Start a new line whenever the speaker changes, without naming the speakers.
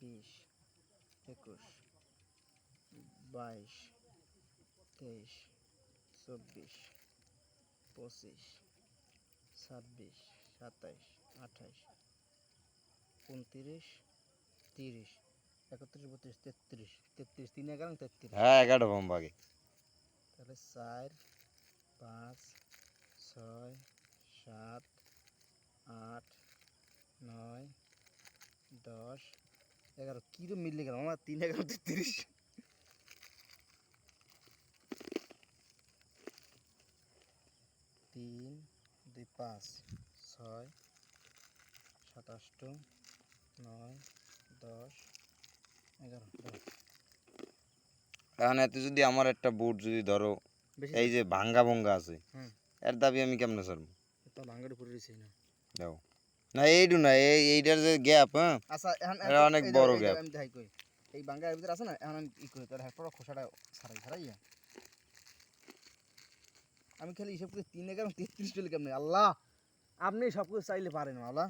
বিশ একুশ বাইশ তেইশ চব্বিশ পঁচিশ ছাব্বিশ সাতাইশ আঠাইশ উনত্রিশ তিরিশ একত্রিশ বত্রিশ তেত্রিশ তেত্রিশ তিন এগারো তেত্রিশ।
হ্যাঁ এগারো বম্ব আগে
তাহলে চার পাঁচ ছয় সাত আট নয় দশ এগারো কিরম মিললে আমার তিন এগারো তেত্রিশ। তিন দুই পাঁচ ছয় সাতাশটো নয় দশ এগারো।
এখন এতে যদি আমার একটা বুট যদি ধরো এই যে ভাঙ্গা ভঙ্গা আছে। এর দাবি আমি কেমনে ছাড়বো
তো ভাঙ্গার উপরে রয়েছে না।
দাও। না এইটু না এই এইটার যে গ্যাপ হ্যাঁ?
আচ্ছা এখন
এটা অনেক বড় গ্যাপ।
আমি দেখাই কই। এই বাঙ্গার ভিতরে আছে না এখন আমি ই করি হেডপর খোসাটা ছাড়াই ছাড়াই আমি খালি হিসাব করে তিন এগারো তেত্রিশ চলে কেমন? আল্লাহ! আপনি সব কিছু চাইলে পারেন আল্লাহ